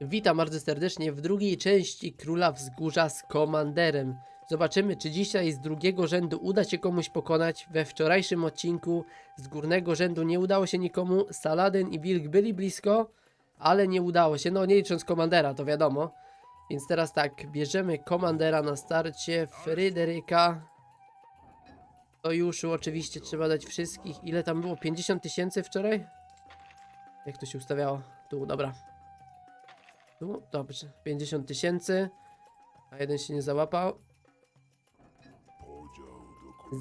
Witam bardzo serdecznie w drugiej części Króla Wzgórza z Komanderem. Zobaczymy, czy dzisiaj z drugiego rzędu uda się komuś pokonać. We wczorajszym odcinku z górnego rzędu nie udało się nikomu. Saladyn i Wilk byli blisko, ale nie udało się. No, nie licząc Komandera, to wiadomo. Więc teraz tak, bierzemy Komandera na starcie, Fryderyka. Sojuszu oczywiście trzeba dać wszystkich. Ile tam było? 50 tysięcy wczoraj? Jak to się ustawiało? Tu, dobra. Tu, dobrze. 50 tysięcy. A jeden się nie załapał.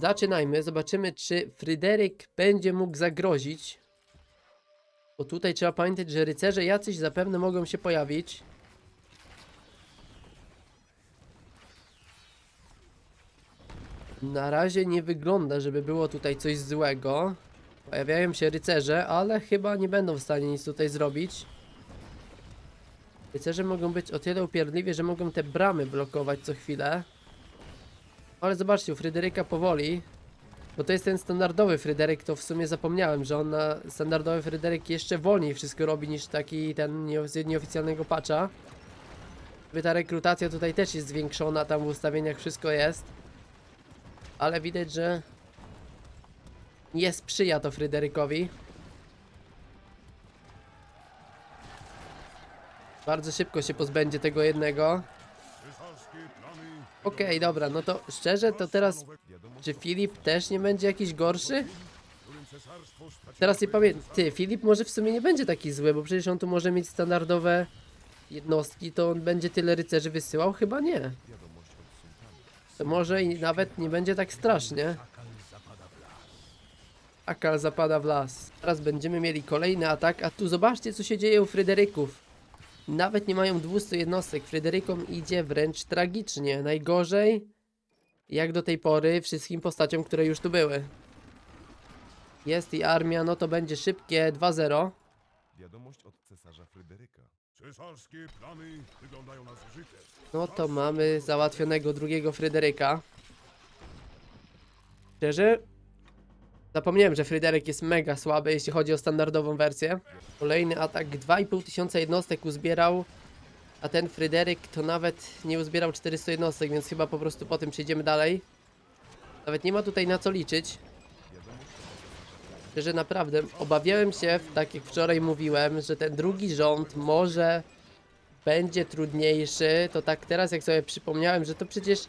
Zaczynajmy. Zobaczymy, czy Fryderyk będzie mógł zagrozić. Bo tutaj trzeba pamiętać, że rycerze jacyś zapewne mogą się pojawić. Na razie nie wygląda, żeby było tutaj coś złego. Pojawiają się rycerze, ale chyba nie będą w stanie nic tutaj zrobić. Rycerze mogą być o tyle upierdliwie, że mogą te bramy blokować co chwilę. Ale zobaczcie, u Fryderyka powoli. Bo to jest ten standardowy Fryderyk, to w sumie zapomniałem, że on na standardowy Fryderyk jeszcze wolniej wszystko robi niż taki ten z nieoficjalnego patcha. Ta rekrutacja tutaj też jest zwiększona, tam w ustawieniach wszystko jest. Ale widać, że nie sprzyja to Fryderykowi. Bardzo szybko się pozbędzie tego jednego. Okej, dobra, no to szczerze, to teraz czy Filip też nie będzie jakiś gorszy? Teraz nie pamiętam. Ty, Filip może w sumie nie będzie taki zły, bo przecież on tu może mieć standardowe jednostki, to on będzie tyle rycerzy wysyłał? Chyba nie. To może i nawet nie będzie tak strasznie. Akal zapada w las. Teraz będziemy mieli kolejny atak, a tu zobaczcie co się dzieje u Fryderyków. Nawet nie mają 200 jednostek. Fryderykom idzie wręcz tragicznie. Najgorzej, jak do tej pory, wszystkim postaciom, które już tu były. Jest i armia, no to będzie szybkie 2-0. Wiadomość od cesarza Fryderyka. Cesarskie plany wyglądają na zużyte. No to mamy załatwionego drugiego Fryderyka. Szczerze? Zapomniałem, że Fryderyk jest mega słaby, jeśli chodzi o standardową wersję. Kolejny atak, 2,5 tysiąca jednostek uzbierał, a ten Fryderyk to nawet nie uzbierał 400 jednostek, więc chyba po prostu po tym przejdziemy dalej. Nawet nie ma tutaj na co liczyć. Szczerze naprawdę, obawiałem się, tak jak wczoraj mówiłem, że ten drugi rząd może będzie trudniejszy, to tak teraz jak sobie przypomniałem, że to przecież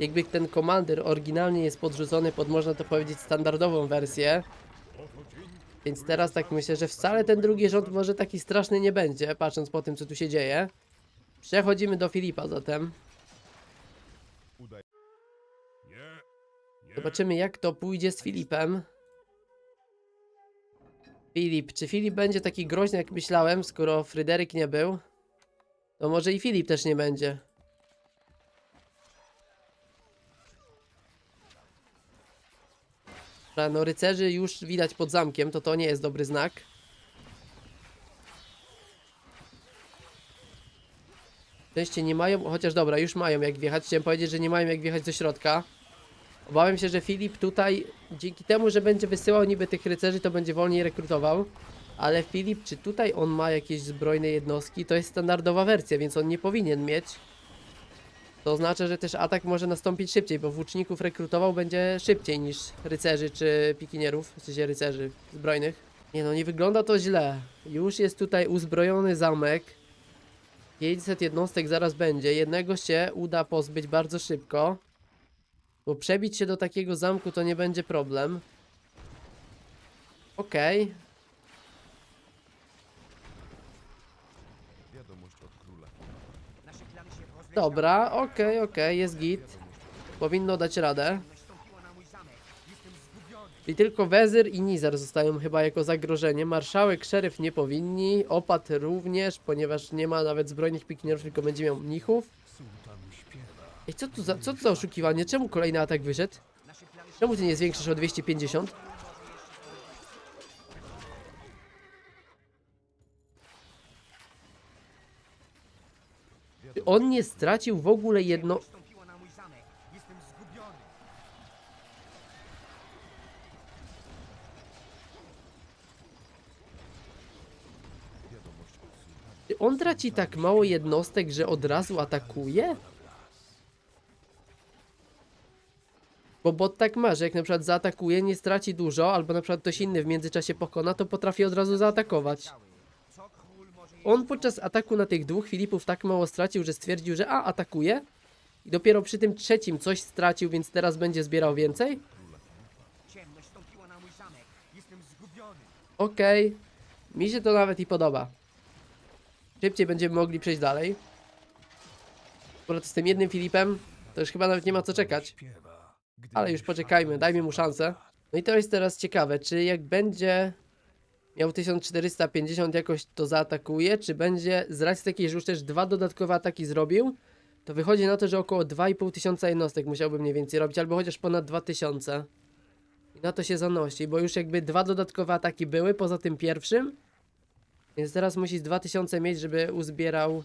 jakby ten komander oryginalnie jest podrzucony pod można to powiedzieć standardową wersję. Więc teraz tak myślę, że wcale ten drugi rząd może taki straszny nie będzie, patrząc po tym co tu się dzieje. Przechodzimy do Filipa zatem. Zobaczymy jak to pójdzie z Filipem. Filip, czy Filip będzie taki groźny jak myślałem, skoro Fryderyk nie był? To może i Filip też nie będzie. No rycerzy już widać pod zamkiem, to to nie jest dobry znak. Szczęście nie mają, chociaż dobra, już mają jak wjechać. Chciałem powiedzieć, że nie mają jak wjechać do środka. Obawiam się, że Filip tutaj, dzięki temu, że będzie wysyłał niby tych rycerzy, to będzie wolniej rekrutował. Ale Filip, czy tutaj on ma jakieś zbrojne jednostki? To jest standardowa wersja, więc on nie powinien mieć. To oznacza, że też atak może nastąpić szybciej, bo włóczników rekrutował będzie szybciej niż rycerzy czy pikinierów, w sensie rycerzy zbrojnych. Nie no, nie wygląda to źle. Już jest tutaj uzbrojony zamek. 500 jednostek zaraz będzie. Jednego się uda pozbyć bardzo szybko. Bo przebić się do takiego zamku to nie będzie problem. Okej. Wiadomość od króla. Dobra, okej, okej, jest git. Powinno dać radę. I tylko Wezyr i Nizar zostają chyba jako zagrożenie. Marszałek, szeryf nie powinni. Opat również, ponieważ nie ma nawet zbrojnych pikinierów, tylko będzie miał mnichów. Ej, co tu za, co tu za oszukiwanie? Czemu kolejny atak wyszedł? Czemu ty nie zwiększysz o 250? On nie stracił w ogóle jedno... On traci tak mało jednostek, że od razu atakuje? Bo bot tak ma, że jak na przykład zaatakuje, nie straci dużo, albo na przykład ktoś inny w międzyczasie pokona, to potrafi od razu zaatakować. On podczas ataku na tych dwóch Filipów tak mało stracił, że stwierdził, że a, atakuje. I dopiero przy tym trzecim coś stracił, więc teraz będzie zbierał więcej? Okej. Mi się to nawet i podoba. Szybciej będziemy mogli przejść dalej. Akurat z tym jednym Filipem, to już chyba nawet nie ma co czekać. Ale już poczekajmy, dajmy mu szansę. No i to jest teraz ciekawe, czy jak będzie miał 1450 jakoś to zaatakuje, czy będzie z racji takiej, że już też dwa dodatkowe ataki zrobił, to wychodzi na to, że około 2500 tysiąca jednostek musiałby mniej więcej robić, albo chociaż ponad 2000. I na to się zanosi, bo już jakby dwa dodatkowe ataki były poza tym pierwszym. Więc teraz musi z 2000 mieć, żeby uzbierał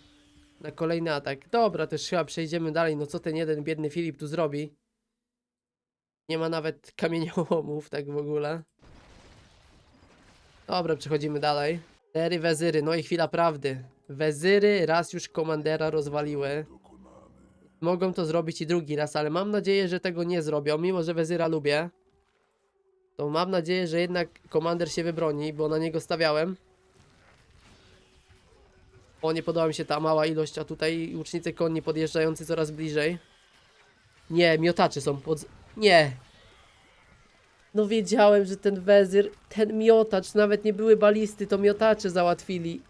na kolejny atak. Dobra, już chyba przejdziemy dalej. No co ten jeden biedny Filip tu zrobi? Nie ma nawet kamieniołomów, tak w ogóle. Dobra, przechodzimy dalej. Cztery wezyry, no i chwila prawdy. Wezyry raz już komandera rozwaliły. Mogą to zrobić i drugi raz, ale mam nadzieję, że tego nie zrobią, mimo że wezyra lubię. To mam nadzieję, że jednak komander się wybroni, bo na niego stawiałem. O, nie podoba mi się ta mała ilość, a tutaj łucznicy konni podjeżdżający coraz bliżej. Nie, miotacze są pod... Nie! No wiedziałem, że ten wezyr, ten miotacz, nawet nie były balisty, to miotacze załatwili.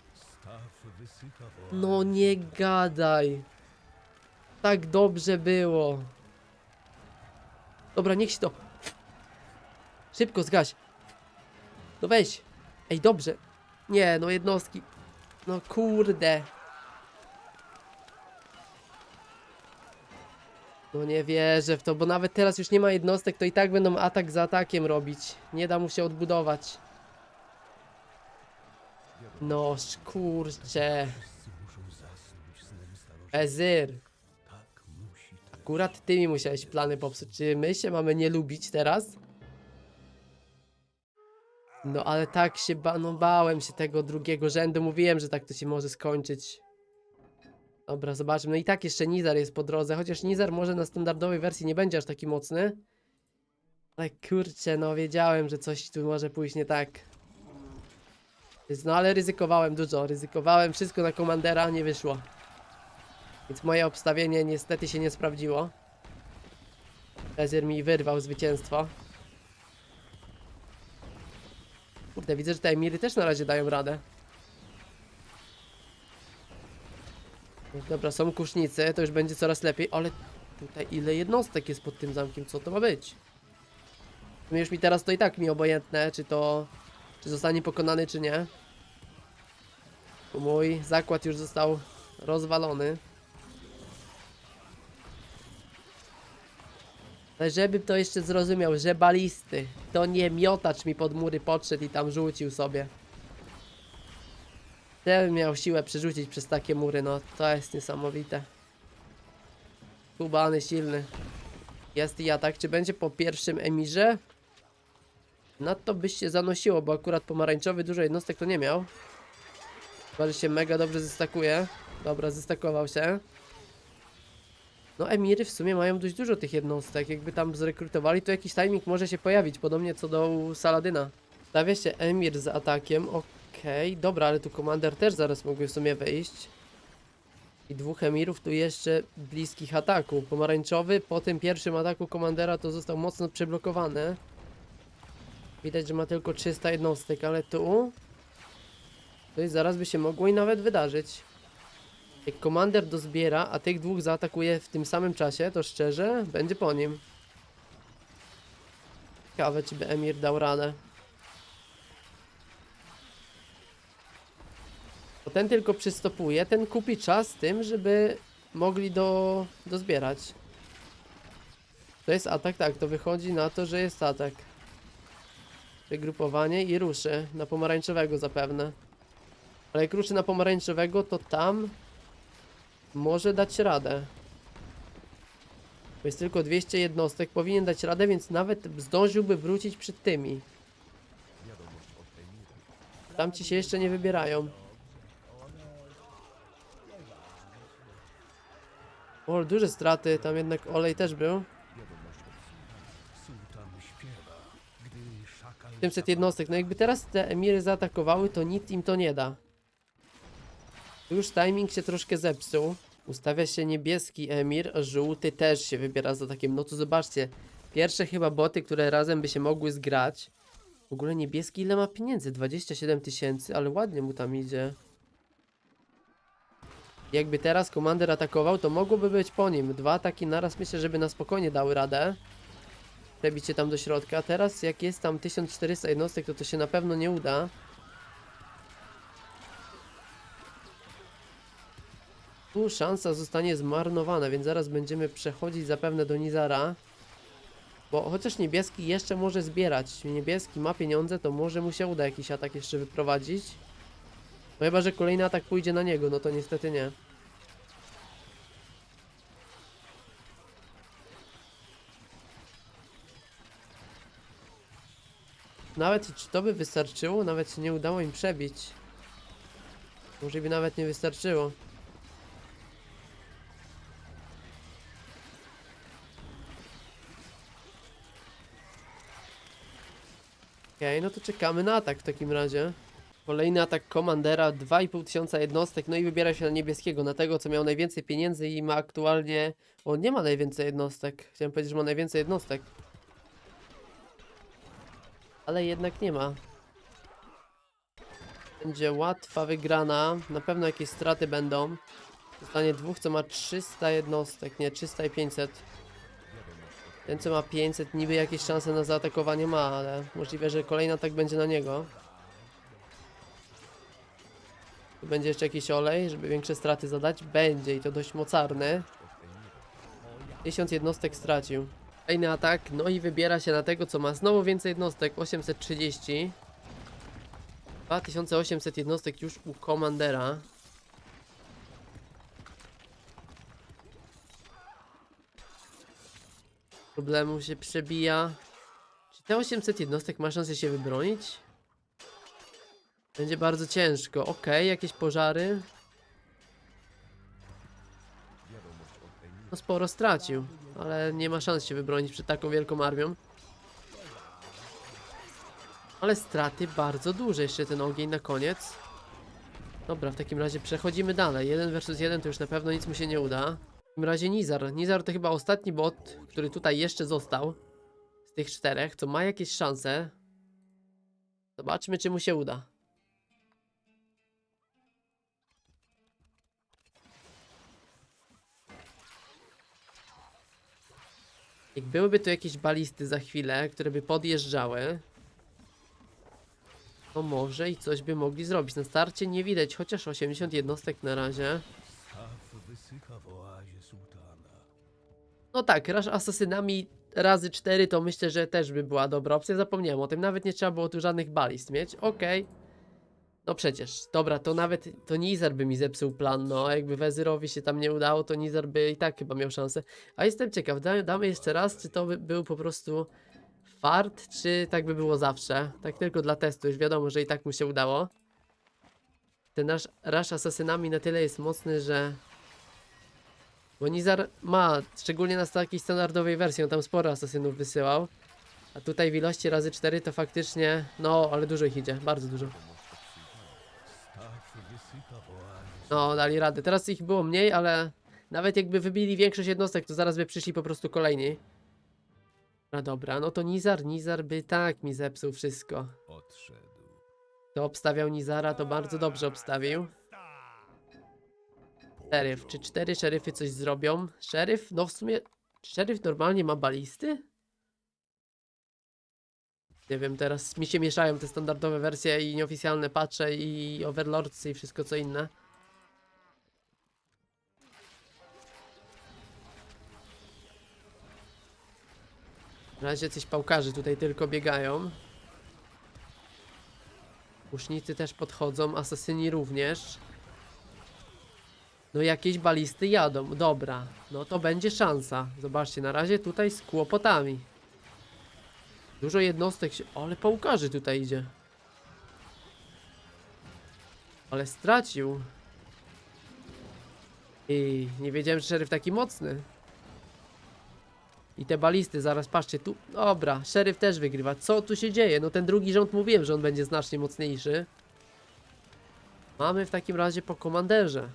No nie gadaj. Tak dobrze było. Dobra, niech się to... Szybko zgaś. No weź. Ej, dobrze. Nie, no jednostki. No kurde. No nie wierzę w to, bo nawet teraz już nie ma jednostek, to i tak będą atak za atakiem robić. Nie da mu się odbudować. No kurczę. Ezyr. Akurat ty mi musiałeś plany popsuć. Czy my się mamy nie lubić teraz? No ale tak się ba no, bałem się tego drugiego rzędu. Mówiłem, że tak to się może skończyć. Dobra, zobaczmy. No i tak jeszcze Nizar jest po drodze. Chociaż Nizar może na standardowej wersji nie będzie aż taki mocny. Ale kurczę, no wiedziałem, że coś tu może pójść nie tak. No ale ryzykowałem dużo. Ryzykowałem wszystko na komandera, nie wyszło. Więc moje obstawienie niestety się nie sprawdziło. Ezir mi wyrwał zwycięstwo. Kurde, widzę, że te emiry też na razie dają radę. Dobra, są kusznicy, to już będzie coraz lepiej, ale tutaj ile jednostek jest pod tym zamkiem, co to ma być? Sumie Już mi teraz to i tak mi obojętne, czy to, czy zostanie pokonany, czy nie. Bo mój zakład już został rozwalony. Ale żeby to jeszcze zrozumiał, że balisty, to nie miotacz mi pod mury podszedł i tam rzucił sobie. Ten miał siłę przerzucić przez takie mury, no to jest niesamowite. Kubany silny. Jest i atak, czy będzie po pierwszym emirze? Na to byś się zanosiło, bo akurat pomarańczowy dużo jednostek to nie miał. Chyba, że się mega dobrze zestakuje. Dobra, zestakował się. No emiry w sumie mają dość dużo tych jednostek. Jakby tam zrekrutowali, to jakiś timing może się pojawić, podobnie co do Saladyna. Stawia się emir z atakiem, okej, dobra, ale tu komander też zaraz mógłby w sumie wejść. I dwóch emirów tu jeszcze bliskich ataku. Pomarańczowy po tym pierwszym ataku komandera to został mocno przeblokowany. Widać, że ma tylko 300 jednostek, ale tu... To jest zaraz by się mogło i nawet wydarzyć. Jak komander dozbiera, a tych dwóch zaatakuje w tym samym czasie, to szczerze, będzie po nim. Ciekawe, czy by Emir dał radę. Ten tylko przystopuje, ten kupi czas tym, żeby mogli do, dozbierać. To jest atak, tak, to wychodzi na to, że jest atak. Wygrupowanie i ruszy. Na pomarańczowego zapewne. Ale jak ruszy na pomarańczowego, to tam może dać radę. Bo jest tylko 200 jednostek, powinien dać radę, więc nawet zdążyłby wrócić przed tymi. Emira. Tamci się jeszcze nie wybierają. O, duże straty, tam jednak olej też był. Wiadomość od Sultan śpiewa, gdy szakal... 700 jednostek. No jakby teraz te emiry zaatakowały, to nic im to nie da. Już timing się troszkę zepsuł. Ustawia się niebieski emir, a żółty też się wybiera za takim. No to zobaczcie. Pierwsze chyba boty, które razem by się mogły zgrać. W ogóle niebieski ile ma pieniędzy? 27 tysięcy, ale ładnie mu tam idzie. Jakby teraz komander atakował, to mogłoby być po nim. Dwa ataki naraz myślę, żeby na spokojnie dały radę przebić się tam do środka. Teraz jak jest tam 1400 jednostek, to to się na pewno nie uda. Tu szansa zostanie zmarnowana, więc zaraz będziemy przechodzić zapewne do Nizara. Bo chociaż niebieski jeszcze może zbierać, niebieski ma pieniądze, to może mu się uda jakiś atak jeszcze wyprowadzić. No chyba, że kolejny atak pójdzie na niego, no to niestety nie. Nawet czy to by wystarczyło? Nawet się nie udało im przebić. Może by nawet nie wystarczyło. Okej, no to czekamy na atak w takim razie. Kolejny atak komandera, 2,5 tysiąca jednostek, no i wybiera się na niebieskiego, na tego co miał najwięcej pieniędzy i ma aktualnie... On nie ma najwięcej jednostek, chciałem powiedzieć, że ma najwięcej jednostek. Ale jednak nie ma. Będzie łatwa wygrana, na pewno jakieś straty będą. Zostanie dwóch, co ma 300 jednostek, nie, 300 i 500. Ten, co ma 500, niby jakieś szanse na zaatakowanie ma, ale możliwe, że kolejny atak będzie na niego. Będzie jeszcze jakiś olej, żeby większe straty zadać. Będzie i to dość mocarny. 1000 jednostek stracił. Kolejny atak, no i wybiera się na tego, co ma znowu więcej jednostek, 830. 2800 jednostek już u komandera. Problemu się przebija. Czy te 800 jednostek ma szansę się wybronić? Będzie bardzo ciężko. Okej, jakieś pożary. No sporo stracił, ale nie ma szans się wybronić przed taką wielką armią. Ale straty bardzo duże, jeszcze ten ogień na koniec. Dobra, w takim razie przechodzimy dalej. 1 versus 1 to już na pewno nic mu się nie uda. W takim razie Nizar. Nizar to chyba ostatni bot, który tutaj jeszcze został. Z tych czterech, co ma jakieś szanse. Zobaczmy, czy mu się uda. Jak byłyby tu jakieś balisty za chwilę, które by podjeżdżały, to może i coś by mogli zrobić. Na starcie nie widać, chociaż 80 jednostek na razie. No tak, raż asasynami razy 4 to myślę, że też by była dobra opcja. Zapomniałem o tym, nawet nie trzeba było tu żadnych balist mieć. Okej. No przecież, dobra, to nawet to Nizar by mi zepsuł plan, no jakby Wezyrowi się tam nie udało, to Nizar by i tak chyba miał szansę. A jestem ciekaw, da, damy jeszcze raz, czy to by był po prostu fart, czy tak by było zawsze. Tak tylko dla testu, już wiadomo, że i tak mu się udało. Ten nasz rush asasynami na tyle jest mocny, że bo Nizar ma, szczególnie na takiej standardowej wersji, on tam sporo asasynów wysyłał. A tutaj w ilości razy 4 to faktycznie, no, ale dużo ich idzie, bardzo dużo. No, dali radę. Teraz ich było mniej, ale nawet jakby wybili większość jednostek, to zaraz by przyszli po prostu kolejni. No dobra, no to Nizar, Nizar by tak mi zepsuł wszystko. Odszedł. To obstawiał Nizara, to bardzo dobrze obstawił. Szeryf, czy cztery szeryfy coś zrobią? Szeryf? No w sumie, szeryf normalnie ma balisty? Nie wiem, teraz mi się mieszają te standardowe wersje i nieoficjalne patche i overlordsy i wszystko co inne. Na razie coś pałkarzy tutaj tylko biegają. Łucznicy też podchodzą, asasyni również. No jakieś balisty jadą, dobra. No to będzie szansa. Zobaczcie, na razie tutaj z kłopotami. Dużo jednostek się... Ale pałkarzy tutaj idzie. Ale stracił. I nie wiedziałem, że szeryf taki mocny. I te balisty, zaraz patrzcie tu. Dobra, szeryf też wygrywa. Co tu się dzieje? No ten drugi rząd mówiłem, że on będzie znacznie mocniejszy. Mamy w takim razie po komanderze.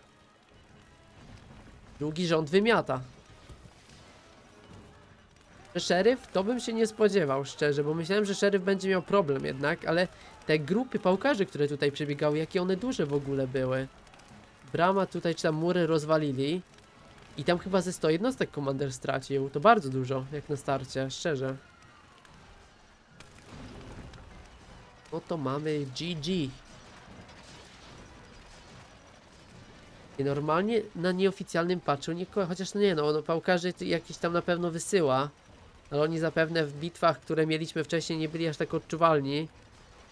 Drugi rząd wymiata. Szeryf? To bym się nie spodziewał, szczerze, bo myślałem, że szeryf będzie miał problem jednak, ale te grupy pałkarzy, które tutaj przebiegały, jakie one duże w ogóle były. Brama tutaj, czy tam mury rozwalili. I tam chyba ze 100 jednostek komander stracił. To bardzo dużo, jak na starcie, szczerze. No to mamy GG. I normalnie na nieoficjalnym patchu nie chociaż no nie no, no pałkarzy jakiś tam na pewno wysyła. Ale oni zapewne w bitwach, które mieliśmy wcześniej nie byli aż tak odczuwalni.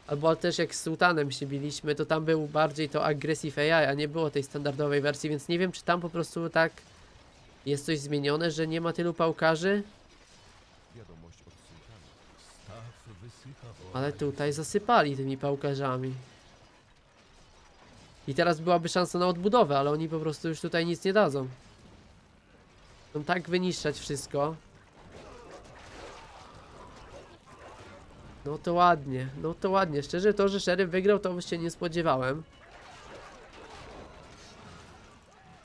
Albo też jak z Sultanem się biliśmy, to tam był bardziej to Aggressive AI, a nie było tej standardowej wersji, więc nie wiem czy tam po prostu tak jest coś zmienione, że nie ma tylu pałkarzy, ale tutaj zasypali tymi pałkarzami. I teraz byłaby szansa na odbudowę, ale oni po prostu już tutaj nic nie dadzą. Chcą tak wyniszczać wszystko. No to ładnie, no to ładnie. Szczerze to, że szeryf wygrał, to się nie spodziewałem.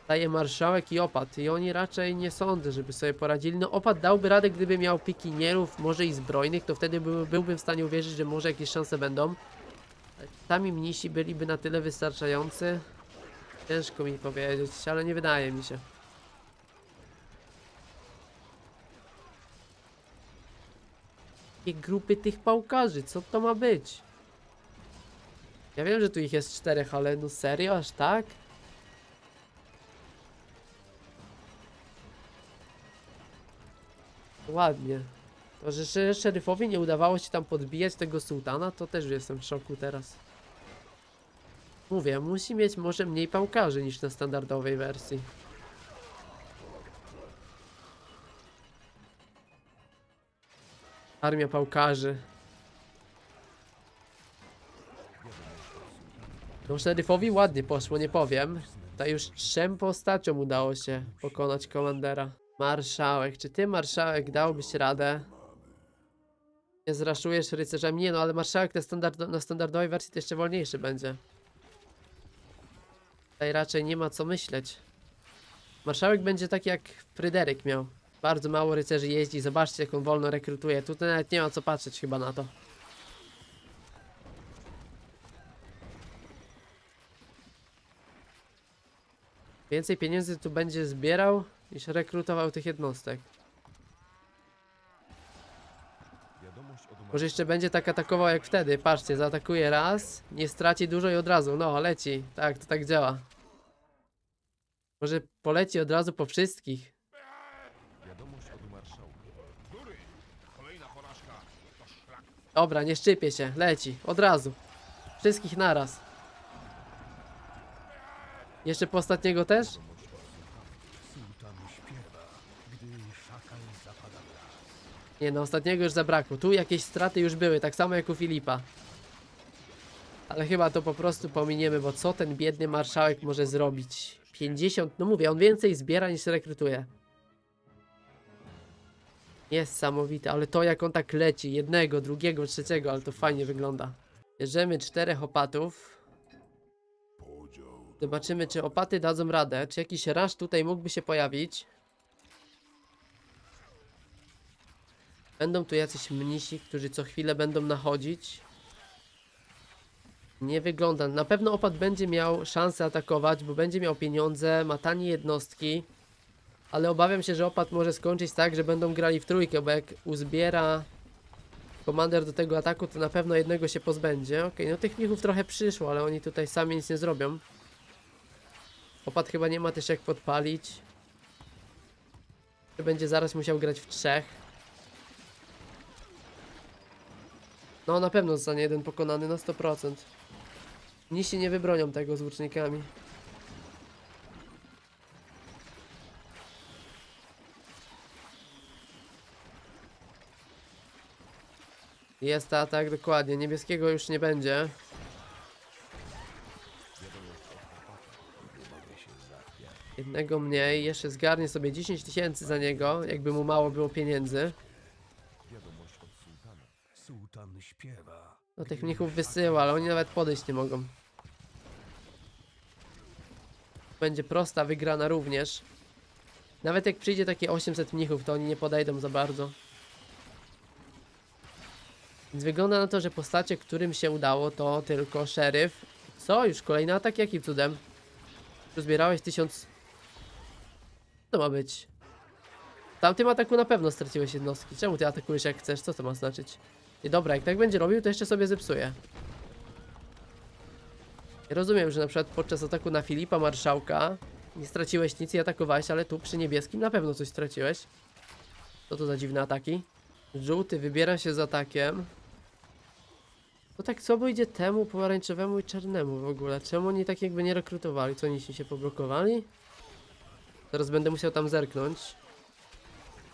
Daje marszałek i opad. I oni raczej nie sądzę, żeby sobie poradzili. No opad dałby radę, gdyby miał pikinierów, może i zbrojnych, to wtedy by, byłbym w stanie uwierzyć, że może jakieś szanse będą. Sami mnisi byliby na tyle wystarczający. Ciężko mi powiedzieć, ale nie wydaje mi się. Jakie grupy tych pałkarzy, co to ma być? Ja wiem, że tu ich jest czterech, ale no serio, aż tak? Ładnie. To, że szy- szeryfowi nie udawało się tam podbijać tego sułtana, to też jestem w szoku teraz. Mówię, musi mieć może mniej pałkarzy niż na standardowej wersji. Armia pałkarzy. No szeryfowi ładnie poszło, nie powiem. To już trzem postaciom udało się pokonać komandera. Marszałek, czy ty marszałek dałbyś radę? Nie zraszujesz rycerzem? Nie no, ale marszałek na, na standardowej wersji to jeszcze wolniejszy będzie. Tutaj raczej nie ma co myśleć. Marszałek będzie taki jak Fryderyk miał. Bardzo mało rycerzy jeździ, zobaczcie jak on wolno rekrutuje. Tutaj nawet nie ma co patrzeć chyba na to. Więcej pieniędzy tu będzie zbierał niż rekrutował tych jednostek. Może jeszcze będzie tak atakował jak wtedy. Patrzcie, zaatakuje raz, nie straci dużo i od razu. No, leci. Tak, to tak działa. Może poleci od razu po wszystkich. Wiadomość od marszałka. Dobra, nie szczypie się. Leci. Od razu. Wszystkich naraz. Jeszcze po ostatniego też? Sultan śpiewa, gdy szakal zapada w las. Nie no, ostatniego już zabrakło. Tu jakieś straty już były, tak samo jak u Filipa. Ale chyba to po prostu pominiemy, bo co ten biedny marszałek może zrobić? 50, no mówię, on więcej zbiera niż rekrutuje. Niesamowite, ale to jak on tak leci, jednego, drugiego, trzeciego, ale to fajnie wygląda. Bierzemy czterech opatów. Zobaczymy, czy opaty dadzą radę, czy jakiś rasz tutaj mógłby się pojawić. Będą tu jacyś mnisi, którzy co chwilę będą nachodzić. Nie wygląda. Na pewno opad będzie miał szansę atakować, bo będzie miał pieniądze, ma tanie jednostki. Ale obawiam się, że opad może skończyć tak, że będą grali w trójkę, bo jak uzbiera komander do tego ataku, to na pewno jednego się pozbędzie. Okej, no tych mnichów trochę przyszło, ale oni tutaj sami nic nie zrobią. Opad chyba nie ma też jak podpalić. Będzie zaraz musiał grać w trzech. No na pewno zostanie jeden pokonany na 100%. Nisi nie wybronią tego z łucznikami. Jest atak, dokładnie. Niebieskiego już nie będzie. Jednego mniej, jeszcze zgarnie sobie 10 tysięcy za niego, jakby mu mało było pieniędzy. Wiadomość od sułtana. Sułtan śpiewa. No tych mnichów wysyła, ale oni nawet podejść nie mogą. Będzie prosta wygrana również. Nawet jak przyjdzie takie 800 mnichów, to oni nie podejdą za bardzo. Więc wygląda na to, że postacie, którym się udało, to tylko szeryf. Co? Już kolejny atak? Jakim cudem? Zbierałeś 1000... Co to ma być? W tamtym ataku na pewno straciłeś jednostki. Czemu ty atakujesz jak chcesz? Co to ma znaczyć? I dobra, jak tak będzie robił, to jeszcze sobie zepsuje. Rozumiem, że na przykład podczas ataku na Filipa Marszałka nie straciłeś nic i atakowałeś, ale tu przy niebieskim na pewno coś straciłeś. Co to za dziwne ataki? Żółty wybiera się z atakiem. To tak słabo idzie temu, pomarańczowemu i czarnemu w ogóle. Czemu oni tak jakby nie rekrutowali? Co oni się poblokowali? Teraz będę musiał tam zerknąć.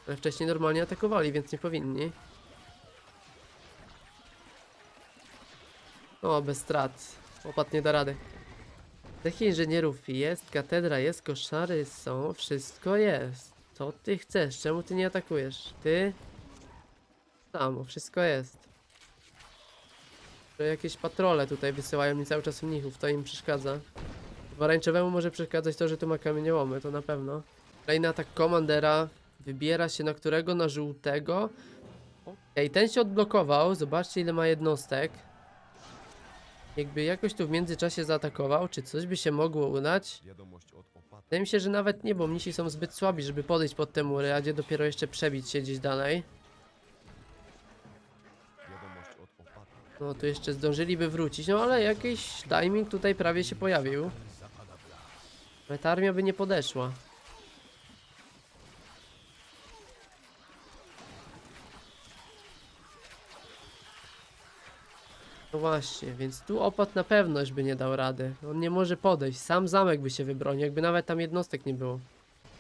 Ale wcześniej normalnie atakowali, więc nie powinni. O, bez strat. Opat nie da rady. Tych inżynierów jest, katedra jest, koszary są, wszystko jest. Co ty chcesz? Czemu ty nie atakujesz? Ty? Samo, wszystko jest. To jakieś patrole tutaj wysyłają mi cały czas mnichów, to im przeszkadza. Pomarańczowemu może przeszkadzać to, że tu ma kamieniołomy, to na pewno. Kolejny atak komandera. Wybiera się na którego? Na żółtego. Okej, ten się odblokował. Zobaczcie ile ma jednostek. Jakby jakoś tu w międzyczasie zaatakował, czy coś by się mogło udać? Wydaje mi się, że nawet nie, bo mnisi są zbyt słabi, żeby podejść pod te mury, a gdzie dopiero jeszcze przebić się gdzieś dalej. No tu jeszcze zdążyliby wrócić, no ale jakiś timing tutaj prawie się pojawił. Ta armia by nie podeszła. No właśnie, więc tu opat na pewno już by nie dał rady. On nie może podejść, sam zamek by się wybronił, jakby nawet tam jednostek nie było.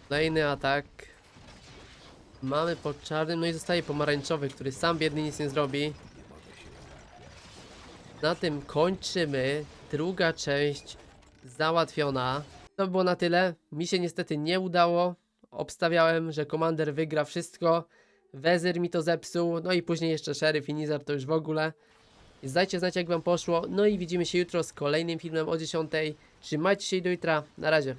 Kolejny atak. Mamy po czarnym, no i zostaje pomarańczowy, który sam biedny nic nie zrobi. Na tym kończymy. Druga część załatwiona. To było na tyle. Mi się niestety nie udało. Obstawiałem, że komander wygra wszystko. Wezyr mi to zepsuł. No i później jeszcze szeryf i Nizar to już w ogóle. Więc Dajcie znać jak wam poszło. No i widzimy się jutro z kolejnym filmem o 10. Trzymajcie się i do jutra. Na razie.